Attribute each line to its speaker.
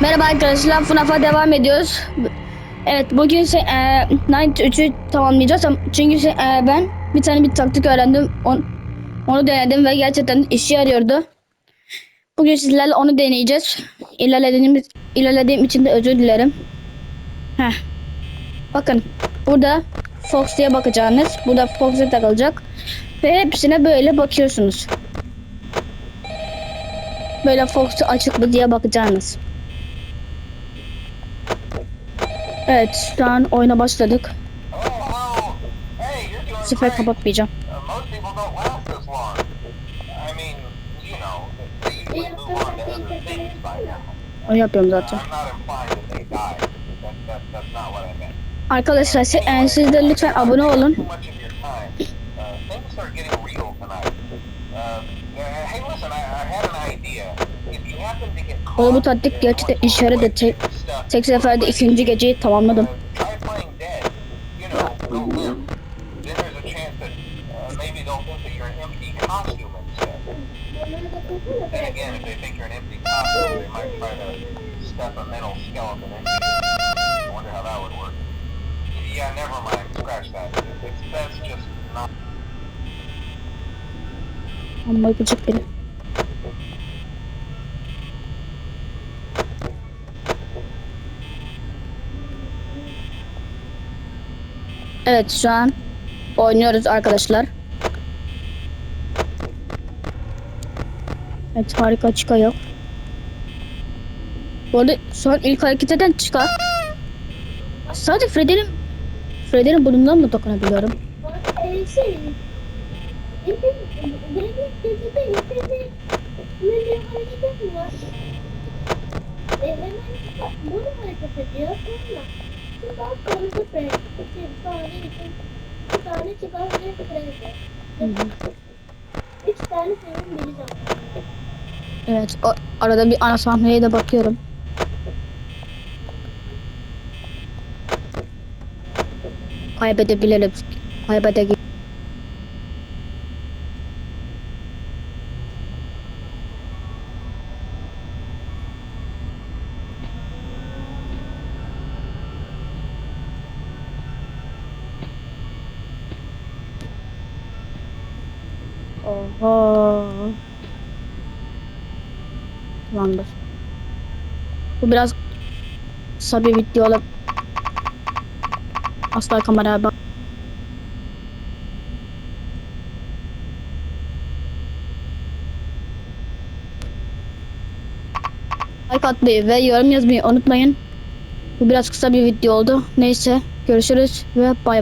Speaker 1: Merhaba arkadaşlar, FNAF'a devam ediyoruz. Evet, bugün se- e, Night 3'ü tamamlayacağız. Ama- Çünkü e, ben bir tane bir taktik öğrendim. On- onu denedim ve gerçekten işe yarıyordu. Bugün sizlerle onu deneyeceğiz. İlerlediğim, ilerlediğim için de özür dilerim. Heh. Bakın, burada Fox diye bakacağınız. Burada Fox'a takılacak. Ve hepsine böyle bakıyorsunuz. Böyle Fox'u açık mı diye bakacağınız. Evet şu an oyuna başladık. Bu sefer kapatmayacağım. Onu yapıyorum zaten. Arkadaşlar si- e, siz de lütfen abone olun. Taktik
Speaker 2: in
Speaker 1: gerçekten yaradı.
Speaker 2: went
Speaker 1: Tek, seferde ikinci geceyi tamamladım.
Speaker 2: uh, try playing
Speaker 1: Evet şu an oynuyoruz arkadaşlar. Evet harika çıka yok. Bu arada an ilk hareket eden çıkar. Sadece Freddy'nin Freddy'nin burnundan mı dokunabiliyorum?
Speaker 3: Gezide hepimiz böyle bir tane için iki tane çıkar ve süper Üç tane film bileceğim.
Speaker 1: Evet o, arada bir ana sahneye de bakıyorum. Kaybedebilirim. Kaybedebilirim. Oho. Tamamdır. Bu biraz kısa bir video olabilir. Asla kameraya bak. Like atmayı ve yorum yazmayı unutmayın. Bu biraz kısa bir video oldu. Neyse görüşürüz ve bay